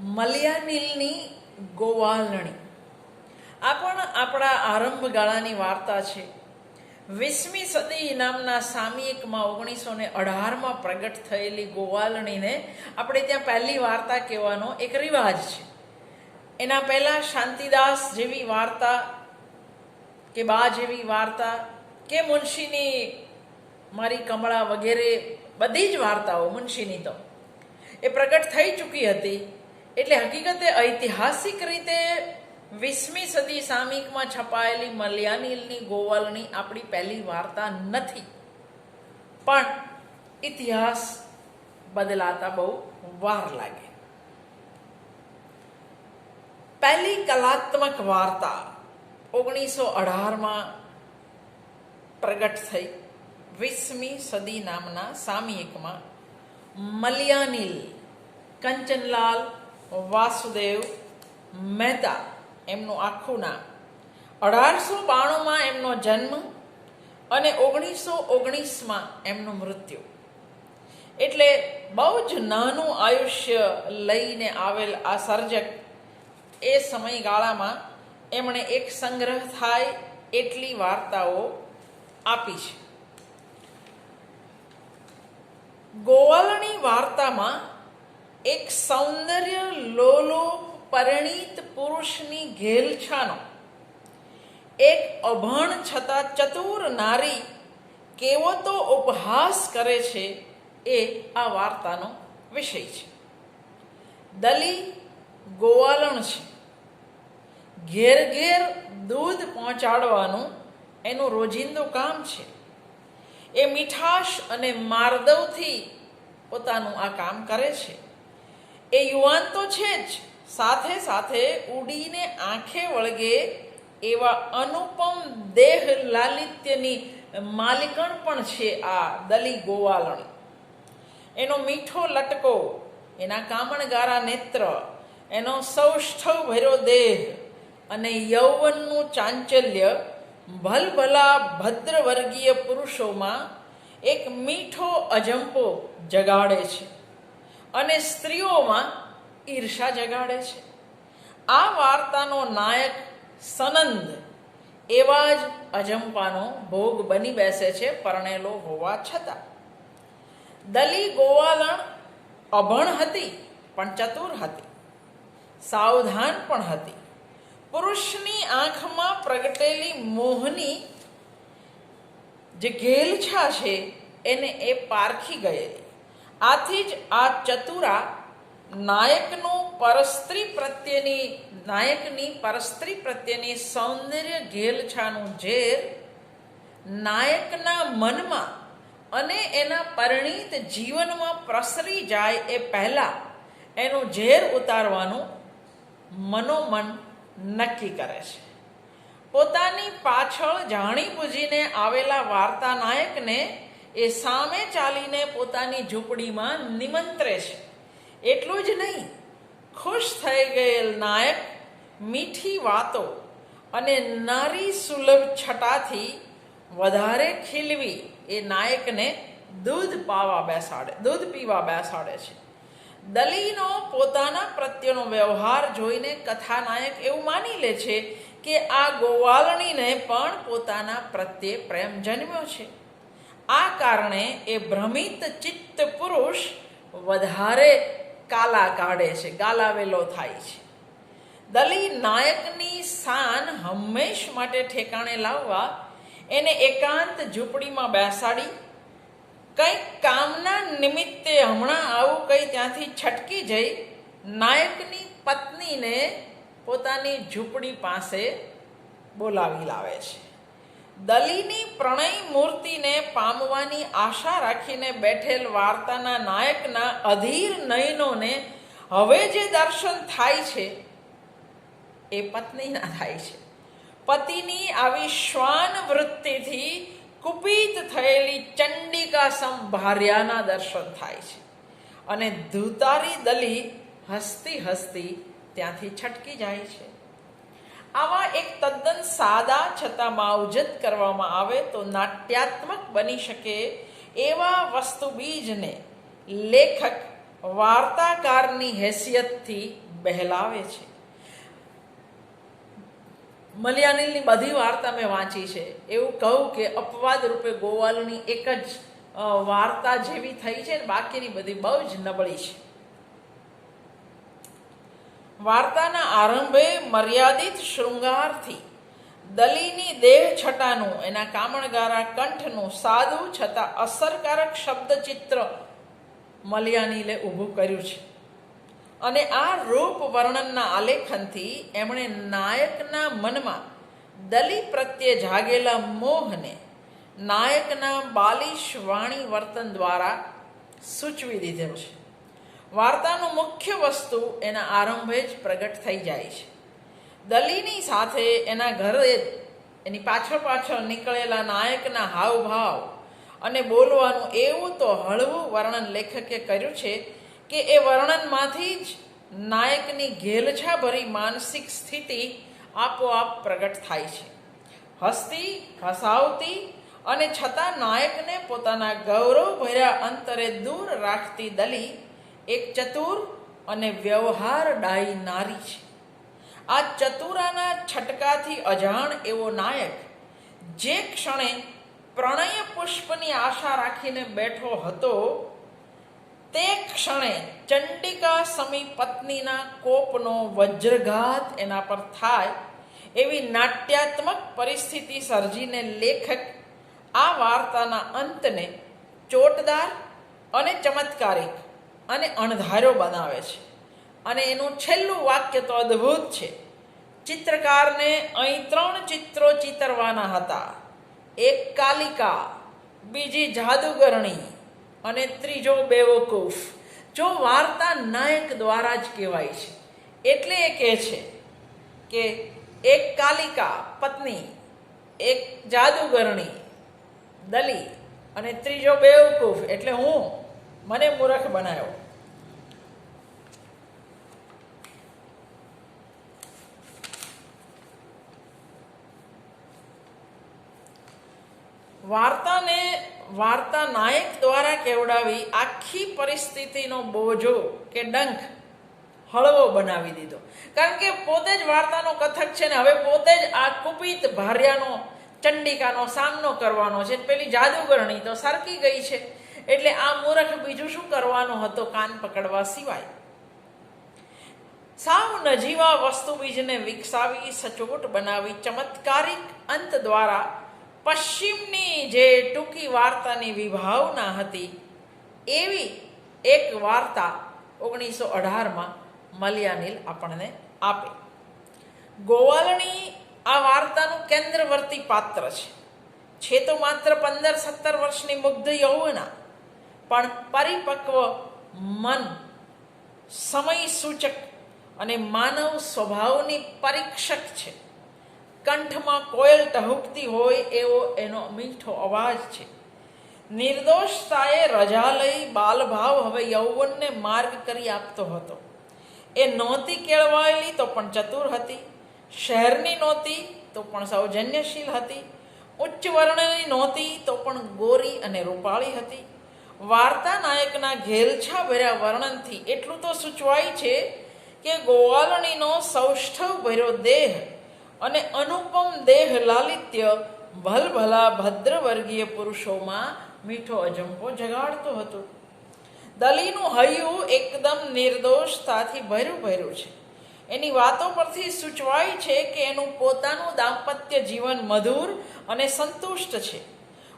મલયાનીલની ગોવાલણી. આ પણ આપણા આરંભગાળાની વાર્તા છે. વીસમી સદી નામના સામયિકમાં ઓગણીસો ને અઢારમાં પ્રગટ થયેલી ગોવાલણીને આપણે ત્યાં પહેલી વાર્તા કહેવાનો એક રિવાજ છે. એના પહેલાં શાંતિદાસ જેવી વાર્તા કે બા જેવી વાર્તા કે મુનશીની મારી કમળા વગેરે બધી જ વાર્તાઓ મુનશીની તો. એ પ્રગટ થઈ ચૂકી હતી. એટલે હકીકતે ઐતિહાસિક રીતે વીસમી સદી સામિકમાં છપાયેલી મલયાનીલની ગોવાલની આપણી પહેલી વાર્તા નથી. પણ ઇતિહાસ બદલાતા બહુ વાર લાગે. પહેલી કલાત્મક વાર્તા ઓગણીસો અઢારમાં પ્રગટ થઈ વીસમી સદી નામના સામયિકમાં મલયાનીલ, કંચનલાલ વાસુદેવ મહેતા એમનું આખું નામ. અઢારસો બાણુંમાં એમનો જન્મ અને ઓગણીસો ઓગણીસમાં એમનું મૃત્યુ. એટલે બહુ જ નાનું આયુષ્ય લઈને આવેલ આ સર્જક એ સમયગાળામાં એમણે એક સંગ્રહ થાય એટલી વાર્તાઓ આપી છે. ગોવાલની વાર્તામાં એક સૌંદર્ય લોલો પરિણીત પુરુષની ઘેલછાનો. એક અભણ છતાં ચતુર નારી કેવો તો ઉપહાસ કરે છે એ આ વાર્તાનો વિષય છે. દલી ગોવાલણ છે. ઘેર ઘેર દૂધ પહોંચાડવાનું એનું રોજિંદું કામ છે. એ મીઠાશ અને માર્દવથી પોતાનું આ કામ કરે છે. એ યુવાન તો છે જ. સાથે સાથે ઉડીને આંખે વળગે એવા અનુપમ દેહ લાલિત્યની માલિકણ પણ છે આ દલી ગોવાલણ. એનો મીઠો લટકો, એના કામણગારા નેત્ર, એનો સૌષ્ઠવ ભર્યો દેહ અને યૌવનનું ચાંચલ્ય ભલભલા ભદ્રવર્ગીય પુરુષોમાં એક મીઠો અજંપો જગાડે છે. અને સ્ત્રીઓમાં ઈર્ષા જગાડે છે. આ વાર્તાનો નાયક સનંદ એવા જ અજંપાનો ભોગ બની બેસે છે પરણેલો હોવા છતાં. દલી ગોવાલણ અભણ હતી, પણ ચતુર હતી. સાવધાન પણ હતી. પુરુષની આંખમાં પ્રગટેલી મોહની જે ઘેલછા છે, એને એ પારખી ગયેલી. આથી જ આ ચતુરા નાયકનું પરસ્ત્રી પ્રત્યેની, નાયકની પરસ્ત્રી પ્રત્યેની સૌંદર્ય ઘેલછાનું ઝેર નાયકના મનમાં અને એના પરિણીત જીવનમાં પ્રસરી જાય એ પહેલાં એનું ઝેર ઉતારવાનું મનોમન નક્કી કરે છે. પોતાની પાછળ જાણી બુજીને આવેલા વાર્તા નાયકને એ સામે ચાલીને પોતાની ઝૂંપડીમાં નિમંત્રે છે. એટલું જ નહીં, ખુશ થઈ ગયેલ નાયક મીઠી વાતો અને નારી સુલભ છટાથી વધારે ખીલવી એ નાયકને દૂધ પાવા બેસાડે, દૂધ પીવા બેસાડે છે. દલીનો પોતાના પ્રત્યેનો વ્યવહાર જોઈને કથાનાયક એવું માની લે છે કે આ ગોવાલણીને પણ પોતાના પ્રત્યે પ્રેમ જન્મ્યો છે. આ કારણે એ ભ્રમિત ચિત્ત પુરુષ વધારે કાલા કાઢે છે, ગાલાવેલો થાય છે. દલી નાયકની સાન હંમેશ માટે ઠેકાણે લાવવા, એને એકાંત ઝૂંપડીમાં બેસાડી, કંઈક કામના નિમિત્તે હમણાં આવું કંઈ ત્યાંથી છટકી જઈ, નાયકની પત્નીને પોતાની ઝૂંપડી પાસે બોલાવી લાવે છે. દલીની પ્રણય મૂર્તિને પામવાની આશા રાખીને બેઠેલ વાર્તાના નાયકના અધીર નયનોને હવે જે દર્શન થાય છે, એ પત્નીના થાય છે. પતિની આવી શ્વાન વૃત્તિથી કુપિત થયેલી ચંડિકા સંભાર્યાના દર્શન થાય છે. અને ધૂતારી દલી હસતી હસતી ત્યાંથી છટકી જાય છે. આવા એક તદ્દન સાદા છતાં માવજત કરવામાં આવે તો નાટ્યાત્મક બની શકે એવા વસ્તુ બીજને લેખક વાર્તાકારની હેસિયતથી બહેલાવે છે. મલયાનીલની બધી વાર્તા મેં વાંચી છે. એવું કહું કે અપવાદ રૂપે ગોવાલની એક જ વાર્તા જેવી થઈ છે બાકીની બધી બહુ જ નબળી છે. વાર્તાના આરંભે મર્યાદિત શૃંગારથી દલીની દેહ છટાનું, એના કામણગારા કંઠનું સાદું છતાં અસરકારક શબ્દચિત્ર મલયાનીલે ઊભું કર્યું છે. અને આ રૂપ વર્ણનના આલેખનથી એમણે નાયકના મનમાં દલી પ્રત્યે જાગેલા મોહને નાયકના બાલિશ વાણી વર્તન દ્વારા સૂચવી દીધેલ છે. વાર્તાનું મુખ્ય વસ્તુ એના આરંભે જ પ્રગટ થઈ જાય છે. દલીની સાથે એના ઘરે એની પાછળ પાછળ નીકળેલા નાયકના હાવભાવ અને બોલવાનું એવું તો હળવું વર્ણન લેખકે કર્યું છે કે એ વર્ણનમાંથી જ નાયકની ઘેલછાભરી માનસિક સ્થિતિ આપોઆપ પ્રગટ થાય છે. હસતી, હસાવતી અને છતાં નાયકને પોતાના ગૌરવભર્યા અંતરે દૂર રાખતી દલી એક ચતુર અને વ્યવહાર ડાઈ નારી છે. આ ચતુરાના છટકાથી અજાણ એવો નાયક જે ક્ષણે પ્રણય પુષ્પની આશા રાખીને બેઠો હતો, તે ક્ષણે ચંડિકા સમી પત્નીના કોપનો વજ્રઘાત એના પર થાય એવી નાટ્યાત્મક પરિસ્થિતિ સર્જીને લેખક આ વાર્તાના અંતને ચોટદાર અને ચમત્કારિક અને અણધાર્યો બનાવે છે. અને એનું છેલ્લું વાક્ય તો અદ્ભુત છે. ચિત્રકારને અહીં ત્રણ ચિત્રો ચિતરવાના હતા. એક કાલિકા, બીજી જાદુગરણી અને ત્રીજો બેવકૂફ. જો વાર્તા નાયક દ્વારા જ કહેવાય છે. એટલે એ કહે છે કે એક કાલિકા, પત્ની, એક જાદુગરણી દલી અને ત્રીજો બેવકૂફ. એટલે હું, મને મૂર્ખ બનાવ્યો. વાર્તાને વાર્તા નાયક દ્વારા કેવડાવી આખી પરિસ્થિતિનો બોજો કે ડંખ હળવો બનાવી દીધો. કારણ કે પોતે જ વાર્તાનો કથક છે ને, હવે પોતે જ આ કુપિત ભાર્યાનો ચંડિકાનો સામનો કરવાનો છે. પેલી જાદુગરણી તો સરકી ગઈ છે. એટલે આ મૂર્ખ બીજું શું કરવાનો હતો કાન પકડવા સિવાય? સાવ નજીવા વસ્તુ બીજને વિકસાવી, સચોટ બનાવી, ચમત્કારિક અંત દ્વારા પશ્ચિમની જે ટૂંકી વાર્તાની વિભાવના હતી, એવી એક વાર્તા ઓગણીસો અઢારમાં મલયાનીલ આપણને આપે. ગોવાલણી આ વાર્તાનું કેન્દ્રવર્તી પાત્ર છે. છે તો માત્ર પંદર સત્તર વર્ષની મુગ્ધ યૌવના, પણ પરિપક્વ મન સમય સૂચક અને માનવ સ્વભાવની પરીક્ષક છે. કંઠમાં કોયલ ટહુકતી હોય એવો એનો મીઠો અવાજ છે. નિર્દોષતાએ રજા લઈ બાલભાવ હવે યૌવનને માર્ગ કરી આપતો હતો. એ નહોતી કેળવાયેલી તો પણ ચતુર હતી. શહેરની નહોતી તો પણ સૌજન્યશીલ હતી. ઉચ્ચ વર્ણની નહોતી તો પણ ગોરી અને રૂપાળી હતી. વાર્તા નાયકના ઘેલછા ભર્યા વર્ણનથી એટલું તો સૂચવાય છે કે ગોવાલણીનો સૌષ્ઠવ ભર્યો દેહ અને અનુપમ દેહ લાલિત્ય ભલભલા ભદ્રવર્ગીય પુરુષોમાં મીઠો અજંપો જગાડતો હતો. દલીનું હૈયું એકદમ નિર્દોષતાથી ભર્યું ભર્યું છે. એની વાતો પરથી સૂચવાય છે કે એનું પોતાનું દાંપત્ય જીવન મધુર અને સંતુષ્ટ છે.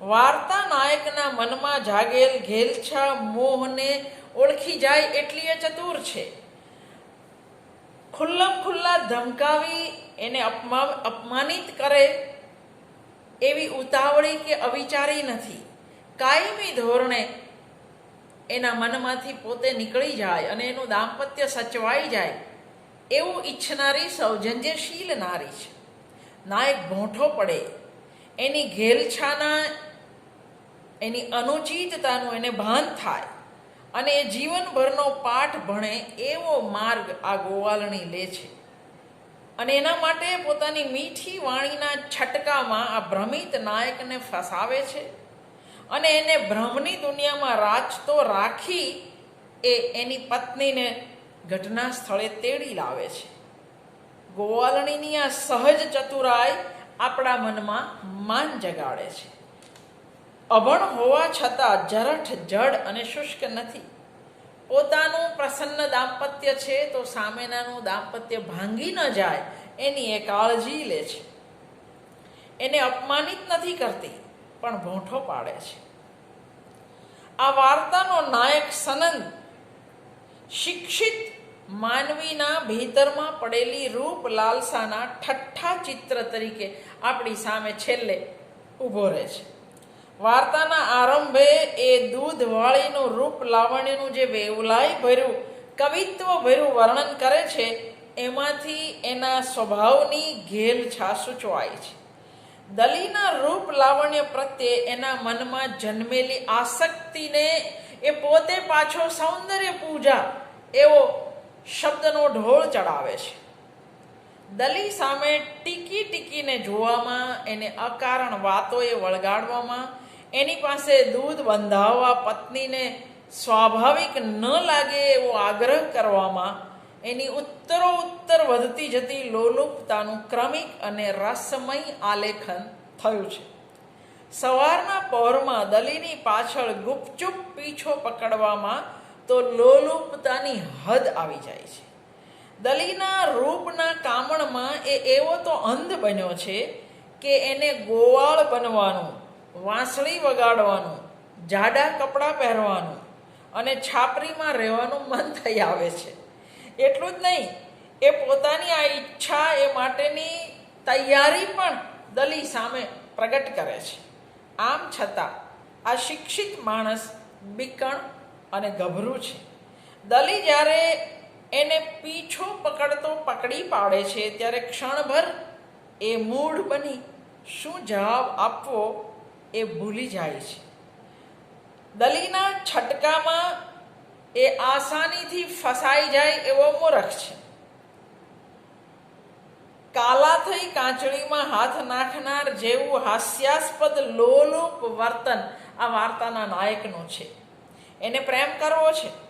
વાર્તા નાયકના મનમાં જાગેલ ઘેલછા મોહને ઓળખી જાય એટલી એ ચતુર છે. ખુલ્લમ ખુલ્લા ધમકાવી એને અપમાન અપમાનિત કરે એવી ઉતાવળી કે અવિચારી નથી. કાયમી ધોરણે એના મનમાંથી પોતે નીકળી જાય અને એનું દાંપત્ય સચવાઈ જાય એવું ઈચ્છનારી સૌજન્યશીલ નારી છે. નાયક ભોંઠો પડે. એની ઘેલછાના, એની અનુચિતતાનું એને ભાન થાય અને એ જીવનભરનો પાઠ ભણે એવો માર્ગ આ ગોવાલણી લે છે. અને એના માટે પોતાની મીઠી વાણીના છટકામાં આ ભ્રમિત નાયકને ફસાવે છે અને એને ભ્રમની દુનિયામાં રાચતો રાખી એ એની પત્નીને ઘટના સ્થળે તેડી લાવે છે. ગોવાલણીની આ સહજ ચતુરાઈ આપણા મનમાં માન જગાડે છે. અભણ હોવા છતાં જરઠ જડ અને શુષ્ક નથી. પોતાનું પ્રસન્ન દાંપત્ય છે તો સામેનાનું દાંપત્ય ભાંગી ન જાય, એની એ કાળજી લે છે. એને અપમાનિત નથી કરતી, પણ ભોંઠો પાડે છે. આ વાર્તાનો નાયક સનંદ શિક્ષિત માનવીના ભીતરમાં પડેલી રૂપ લાલસાના ઠઠ્ઠા ચિત્ર તરીકે આપણી સામે છેલ્લે ઊભો રહે છે. વાર્તાના આરંભે એ દૂધ વાળીનું રૂપ લાવણ્યનું જે વેવલાય ભર્યું, કવિત્વ ભર્યું વર્ણન કરે છે, એમાંથી એના સ્વભાવની ઘેલ છા સૂચવાય છે. દલીના રૂપ લાવણ્ય પ્રત્યે એના મનમાં જન્મેલી આસક્તિને એ પોતે પાછો સૌંદર્ય પૂજા એવો શબ્દનો ઢોળ ચડાવે છે. દલી સામે ટીકી ટીકીને જોવામાં, એને અકારણ વાતોએ વળગાડવામાં એની પાસે દૂધ બંધાવવા પત્નીને સ્વાભાવિક ન લાગે એવો આગ્રહ કરવામાં એની ઉત્તરો ઉત્તર વધતી જતી લોલુપતાનું ક્રમિક અને રસમય આલેખન થયું છે. સવારના પહોરમાં દલીની પાછળ ગુપચુપ પીછો પકડવામાં તો લોલુપતાની હદ આવી જાય છે. દલીના રૂપના કામણમાં એ એવો તો અંધ બન્યો છે કે એને ગોવાળ બનવાનું વાંસળી વગાડવાનું, જાડા કપડાં પહેરવાનું અને છાપરીમાં રહેવાનું મન થઈ આવે છે. એટલું જ નહીં, એ પોતાની આ ઈચ્છા એ માટેની તૈયારી પણ દલી સામે પ્રગટ કરે છે. આમ છતાં, આ શિક્ષિત માણસ બીકણ અને ગભરું છે. દલી જ્યારે એને પીછો પકડતો પકડી પાડે છે, ત્યારે ક્ષણભર એ મૂળ બની શું જવાબ આપવો એ ભૂલી જાય છે. દલીના છટકામાં એ આસાનીથી ફસાઈ જાય એવો મૂરખ છે. કાલા થઈ કાંચળીમાં હાથ નાખનાર જેવું હાસ્યાસ્પદ લોલુપ વર્તન આ વાર્તાના નાયકનું છે. એને પ્રેમ કરવો છે.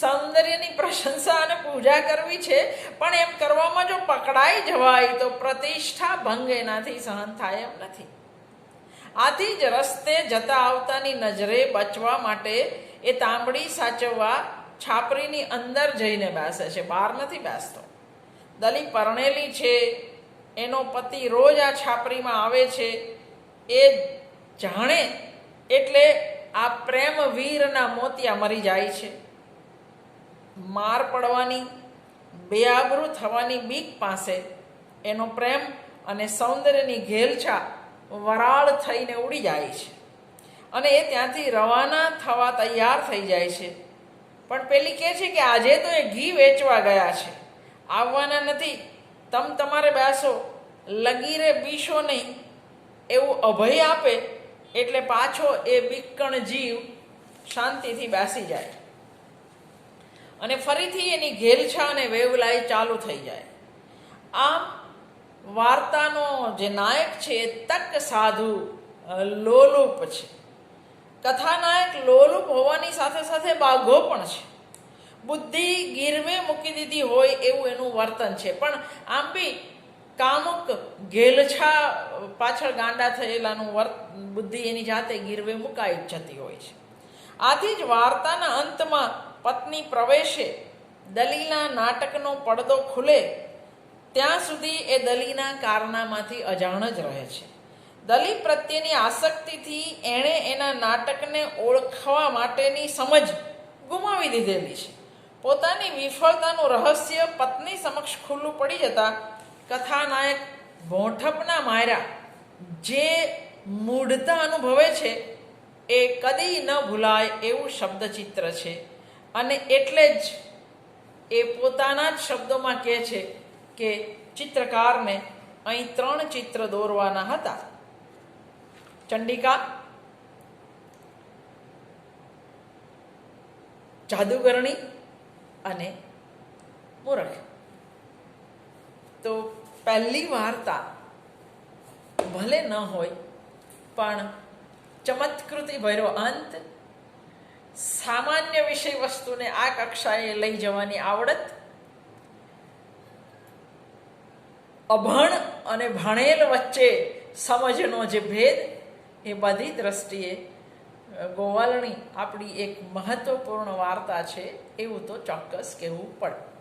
સૌંદર્યની પ્રશંસા અને પૂજા કરવી છે, પણ એમ કરવામાં જો પકડાઈ જવાય તો પ્રતિષ્ઠા ભંગ એનાથી સહન થાય એમ નથી. આથી જ રસ્તે જતા આવતાની નજરે બચવા માટે એ તાંબડી સાચવવા છાપરીની અંદર જઈને બેસે છે. બહાર નથી બેસતો. દલી પરણેલી છે. એનો પતિ રોજ આ છાપરીમાં આવે છે. એ જાણે એટલે આ પ્રેમ વીરના મોતિયા મરી જાય છે. માર પડવાની, બેઆબરૂ થવાની બીક પાસે એનો પ્રેમ અને સૌંદર્યની ઘેલછા વરાળ થઈને ઉડી જાય છે. અને એ ત્યાંથી રવાના થવા તૈયાર થઈ જાય છે. પણ પેલી કહે છે કે આજે તો એ ઘી વેચવા ગયા છે. આવવાના નથી. તમ તમારે બેસો લગીરે બીશો નહીં. એવું અભય આપે એટલે પાછો એ બિક્કણ જીવ શાંતિથી બેસી જાય. અને ફરીથી એની ઘેલછા અને વેવલાઈ ચાલુ થઈ જાય. આમ વાર્તાનો જે નાયક છે એ તક સાધુ લોલુપ છે. કથાનાયક લોલુપ હોવાની સાથે સાથે બાઘો પણ છે. બુદ્ધિ ગીરવે મૂકી દીધી હોય એવું એનું વર્તન છે. પણ આમ બી કામુક ઘેલછા પાછળ ગાંડા થયેલાનું વર્ત, બુદ્ધિ એની જાતે ગીરવે મુકાઈ જતી હોય છે. આથી જ વાર્તાના અંતમાં પત્ની પ્રવેશે દલીના નાટકનો પડદો ખુલે ત્યાં સુધી એ દલીના કારનામાંથી અજાણ જ રહે છે. દલી પ્રત્યેની આસક્તિથી એણે એના નાટકને ઓળખવા માટેની સમજ ગુમાવી દીધેલી છે. પોતાની વિફળતાનું રહસ્ય પત્ની સમક્ષ ખુલ્લું પડી જતા કથાનાયક ભોંઠપના માયરા જે મૂઢતા અનુભવે છે એ કદી ન ભૂલાય એવું શબ્દચિત્ર છે. અને એટલે જ એ પોતાના જ શબ્દોમાં કહે છે કે ચિત્રકારને અહીં ત્રણ ચિત્ર દોરવાના હતા. ચંડિકા, જાદુગરણી અને મૂરખ તો પહેલી વાર્તા ભલે ન હોય, પણ ચમત્કૃતિ ભર્યો અંત સામાન્ય વિષય વસ્તુને આ કક્ષાએ લઈ જવાની આવડત અભણ અને ભણેલ વચ્ચે સમજનો જે ભેદ, એ બધી દ્રષ્ટિએ ગોવાલણી આપણી એક મહત્વપૂર્ણ વાર્તા છે, એવું તો ચોક્કસ કહેવું પડે.